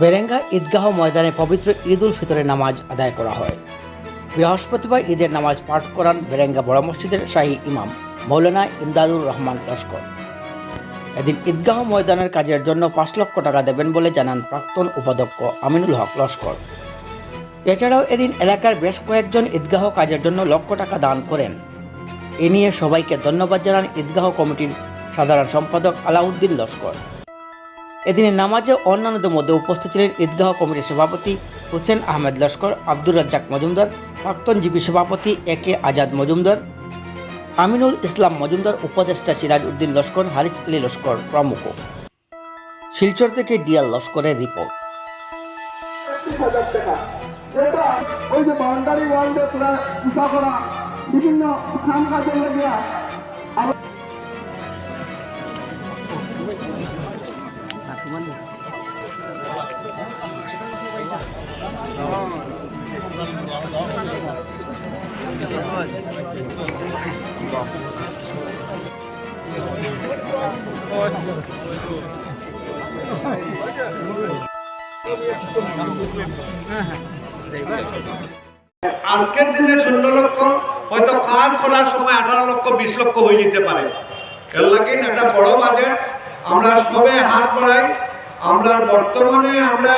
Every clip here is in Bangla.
বেরেঙ্গা ঈদগাহ ময়দানে পবিত্র ঈদ উল ফিতরের নামাজ আদায় করা হয়। বৃহস্পতিবার ঈদের নামাজ পাঠ করান বেরেঙ্গা বড় মসজিদের শাহী ইমাম, মৌলানা ইমদাদুর রহমান লস্কর। এদিন ঈদগাহ ময়দানের কাজের জন্য পাঁচ লক্ষ টাকা দেবেন বলে জানান প্রাক্তন উপাধ্যক্ষ আমিনুল হক লস্কর। এছাড়াও এদিন এলাকার বেশ কয়েকজন ঈদগাহ কাজের জন্য লক্ষ টাকা দান করেন। এ নিয়ে সবাইকে ধন্যবাদ জানান ঈদগাহ কমিটির সাধারণ সম্পাদক আলাউদ্দিন লস্কর। এদিনে নামাজে অন্যান্যদের মধ্যে উপস্থিত ছিলেন ঈদগাহ কমিটির সভাপতি হোসেন আহমেদ লস্কর, আব্দুর রাজ্জাক মজুমদার প্রাক্তনজীবী সভাপতি এ কে আজাদ মজুমদার, আমিনুল ইসলাম মজুমদার, উপদেষ্টা সিরাজ উদ্দিন লস্কর, হারিস আলী লস্কর প্রমুখ। শিলচর থেকে ডিয়াল লস্করের রিপোর্ট। বিভিন্ন আজকের দিনে ষোলো লক্ষ, হয়তো কাজ করার সময় আঠারো লক্ষ, বিশ লক্ষ হয়ে যেতে পারে। এর লাগে একটা বড় বাজেট। আমরা সবে হাত বাড়াই। আমরা বর্তমানে আমরা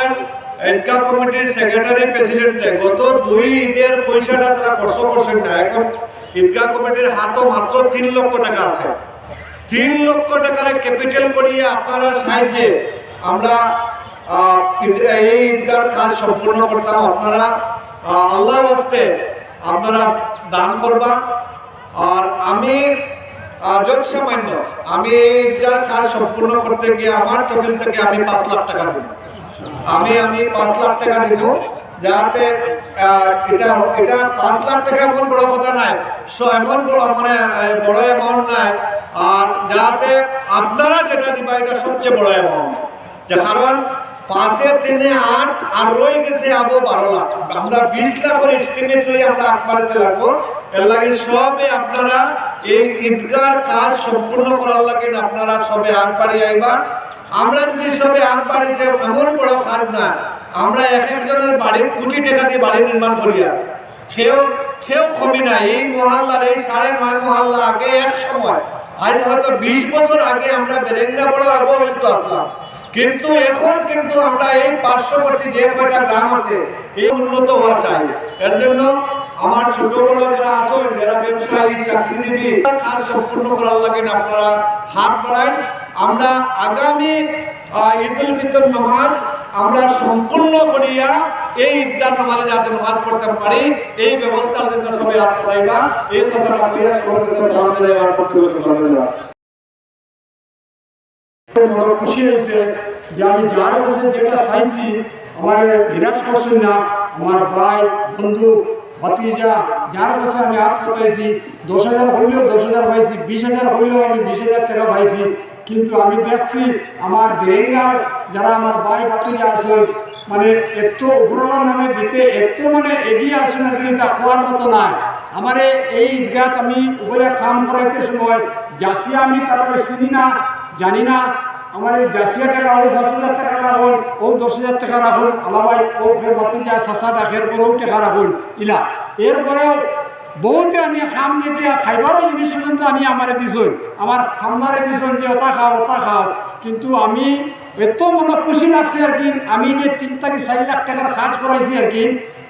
এনকা কমিটির সেক্রেটারি প্রেসিডেন্টে গত দুই ঈদের পয়সাটা তারা খরচ করছেন না। এখন ঈদগাহ কমিটির হাতও মাত্র তিন লক্ষ টাকা আছে। তিন লক্ষ টাকার ক্যাপিটাল করিয়ে আপনারা সাহায্যে আমরা এই ঈদগার কাজ সম্পূর্ণ করতাম। আপনারা আল্লাহ বাস্তে আপনারা দান করবা। আর আমি যত সামান্য আমি এই কাজ সম্পূর্ণ করতে গিয়ে আমার তফিল থেকে আমি পাঁচ লাখ টাকা দেব। আমি আমি পাঁচ লাখ টাকা দিব যাতে এটা এটা পাঁচ লাখ টাকা এমন বড় কথা নাই, সো, এমন বড় মানে বড় অ্যামাউন্ট নাই। আর যাতে আপনারা যেটা দিবা, এটা সবচেয়ে বড় অ্যামাউন্ট কারণ পাঁচে তিনে আট, আর রয়ে গেছে আবো বারো লাখ। আমরা বিশ লাখের এস্টিমেট লই আমরা আট বাড়িতে লাগবো। এর লাগে সবে আপনারা এই ঈদগার কাজ সম্পূর্ণ করার লাগে আপনারা সবে আগ বাড়ি আইবা। আমরা যদি সবে আগ বাড়িতে এমন বড় কাজ না, আমরা এক একজনের বাড়ির কোটি টাকা দিয়ে বাড়ি নির্মাণ করিয়া, কেউ কেউ কমি নাই এই মহল্লার এই সাড়ে নয় মহল্লা আগে এক সময়, আজ হয়তো বিশ বছর আগে আমরা বেরেঙ্গা বড় অবহেলিত আসলাম। কিন্তু এখন কিন্তু আমরা এই পার্শ্ববর্তী যে কয়টা গ্রাম আছে, এই উন্নত হওয়া চাই। এর জন্য আমার ছোট বড় যারা আছেন, যারা ব্যবসায়ী, চাকরিজীবী কাজ সম্পূর্ণ করার লাগে আপনারা হাত বাড়াই আমরা আগামী ঈদ উল ফিতর নামাজ আমরা সম্পূর্ণ করিয়া এই ঈদগাহ নামাজে যাতে নামাজ পড়তে পারি, এই ব্যবস্থার জন্য সবাই হাত বাড়াইবা। এই কথাটা কইয়া সবার কাছে সালাম দিলে আমার ধন্যবাদ। বড় খুশি হয়েছে যে আমি যার কাছে যেটা চাইছি, আমার নিরাশ করছেন না। আমার ভাই, বন্ধু, ভাতিজা, যার কাছে আমি হাত পাইছি দশ হাজার হইলেও দশ হাজার পাইছি, বিশ হাজার হইলেও আমি বিশ হাজার টাকা পাইছি। কিন্তু আমি দেখছি আমার বেরেঙ্গার, যারা আমার ভাই, ভাতিজা আছে মানে এত উপরওয়ালার নামে দিতে এত মানে এগিয়ে আসেন কি তা খোয়ার মতো নাই। আমার এই ঈদগাত আমি উভয় কাম করাইতে সময় জাসিয়া আমি তারা চিনি না জানি না, আমার এই জাসিয়া টাকা ও পাঁচ হাজার টাকা রাখুন ও দশ হাজার টাকা রাখুন আলাবাই ও ফের বাতি যায়, সাসা ডাকের পরেও টাকা রাখুন। ইলা, এরপরেও বহুতে আনি, খাম যেতিয়া খাইবারও জিনিস পর্যন্ত আনি আমারে দিছুন। আমার খামদারে দিছুন যে, ওটা খাও ওটা খাও। কিন্তু আমি এত মনে খুশি লাগছে আর কি, আমি যে তিন থেকে চার লাখ টাকার কাজ করাইছি আর কি,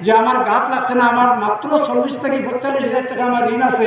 যে আমার গাত লাগছে না, আমার মাত্র চল্লিশ থেকে পঁয়তাল্লিশ হাজার টাকা আমার ঋণ আছে